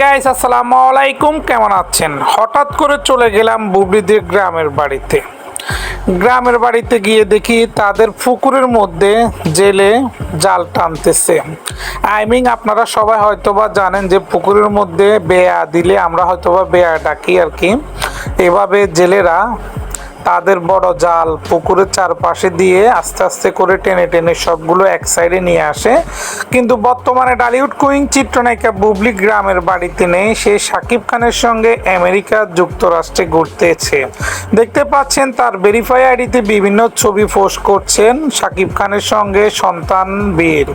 Guys আসসালামু আলাইকুম। কেমন আছেন? হঠাৎ করে চলে গেলাম বুবলিদের গ্রামের বাড়িতে। গ্রামের বাড়িতে গিয়ে দেখি তাদের পুকুরের মধ্যে জেলে জাল টানতেছে। আই মিন আপনারা সবাই হয়তোবা জানেন যে পুকুরের মধ্যে বেয়া দিলে আমরা হয়তোবা বেয়া ডাকি আর কি। এভাবে জেলেরা তাদের বড় জাল পুকুরের চারপাশে দিয়ে আস্তে আস্তে করে টেনে টেনে সবগুলো এক সাইডে নিয়ে আসে। কিন্তু বর্তমানে ডালিউড কুইং চিত্রনায়িকা বুবলি গ্রামের বাড়িতে নেই। সে শাকিব খানের সঙ্গে আমেরিকা যুক্তরাষ্ট্রে ঘুরতেছে। দেখতে পাচ্ছেন, তার ভেরিফাই আইডিতে বিভিন্ন ছবি পোস্ট করছেন শাকিব খানের সঙ্গে সন্তান বীর।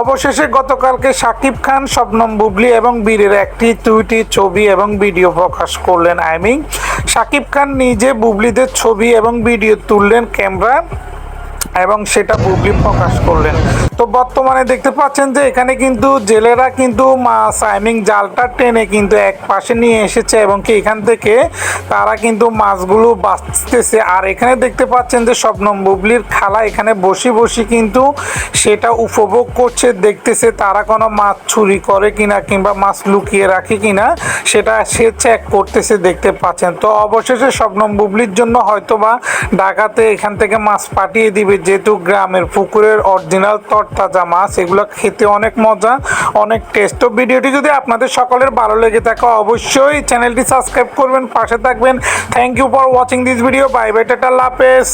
অবশেষে গতকালকে শাকিব খান শবনম বুবলি এবং বীরের একটি দুইটি ছবি এবং ভিডিও প্রকাশ করলেন আইমিং শাকিব খান নিজে বুবলিদের ছবি এবং ভিডিও তুললেন ক্যামেরা এবং সেটা বুবলি প্রকাশ করলেন। তো বর্তমানে দেখতে পাচ্ছেন যে এখানে কিন্তু জেলেরা কিন্তু আইমিং জালটা টেনে কিন্তু এক পাশে নিয়ে এসেছে এবং কি এখান থেকে তারা কিন্তু মাছগুলো বাঁচতেছে। আর এখানে দেখতে পাচ্ছেন যে স্বপ্নম বুবলির খালা এখানে বসে বসে কিন্তু সেটা উপভোগ করছে, দেখতেছে তারা কোনো মাছ চুরি করে কিনা কিংবা মাছ লুকিয়ে রাখে কিনা, সেটা সে চেক করতেছে, দেখতে পাচ্ছেন। তো অবশেষে স্বপ্নম বুবলির জন্য হয়তোবা ঢাকাতে এখান থেকে মাছ পাঠিয়ে দিবে। যেহেতু গ্রামের পুকুরের অরিজিনাল তরতাজা মাছ, এগুলো খেতে অনেক মজা, অনেক টেস্ট তো ভিডিওটি যদি আপনাদের সকলের ভালো লেগে থাকে, অবশ্যই চ্যানেলটি সাবস্ক্রাইব করবেন, পাশে থাকবেন। Thank you for watching this video bye bye tata লাপেস